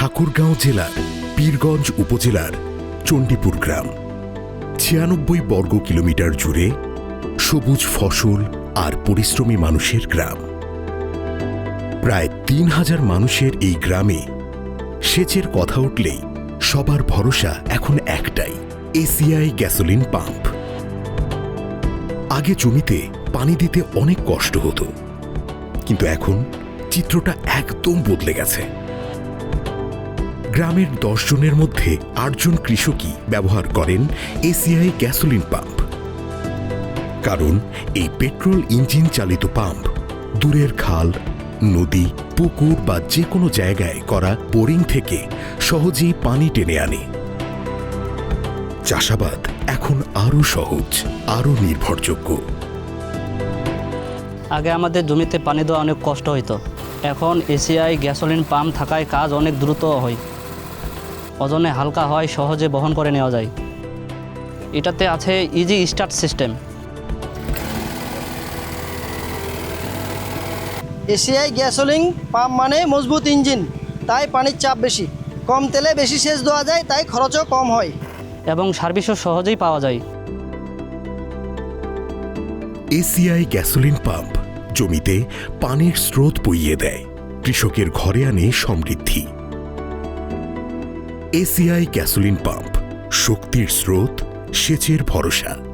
ঠাকুরগাঁও জেলার পীরগঞ্জ উপজেলার চণ্ডীপুর গ্রাম। ছিয়ানব্বই বর্গ কিলোমিটার জুড়ে সবুজ ফসল আর পরিশ্রমী মানুষের গ্রাম। প্রায় তিন হাজার মানুষের এই গ্রামে সেচের কথা উঠলেই সবার ভরসা এখন একটাই, এসিআই গ্যাসোলিন পাম্প। আগে জমিতে পানি দিতে অনেক কষ্ট হতো, কিন্তু এখন চিত্রটা একদম বদলে গেছে। গ্রামের দশ জনের মধ্যে আটজন কৃষকই ব্যবহার করেন এসিআই গ্যাসোলিন পাম্প। কারণ এই পেট্রোল ইঞ্জিন চালিত পাম্প দূরের খাল, নদী, পুকুর বা যে কোনো জায়গায় করা বোরিং থেকে সহজেই পানি টেনে আনে। চাষাবাদ এখন আরও সহজ, আরও নির্ভরযোগ্য। আগে আমাদের জমিতে পানি দেওয়া অনেক কষ্ট হতো এখন এসিআই গ্যাসোলিন পাম্প থাকায় কাজ অনেক দ্রুত হয়। ওজনে হালকা হয় সহজে বহন করে নেওয়া যায়। এটাতে আছে easy start system ACI gasoline pump মানে মজবুত ইঞ্জিন তাই পানির চাপ বেশি। কম তেলে বেশি সেচ দেওয়া যায় তাই খরচও কম হয়। এবং সার্ভিসও সহজেই পাওয়া যায়। এসিআই গ্যাসোলিন পাম্প জমিতে পানির স্রোত বইয়ে দেয় কৃষকের ঘরে আনে সমৃদ্ধি। ACI gasoline pump. শক্তির স্রোত সেচের ভরসা।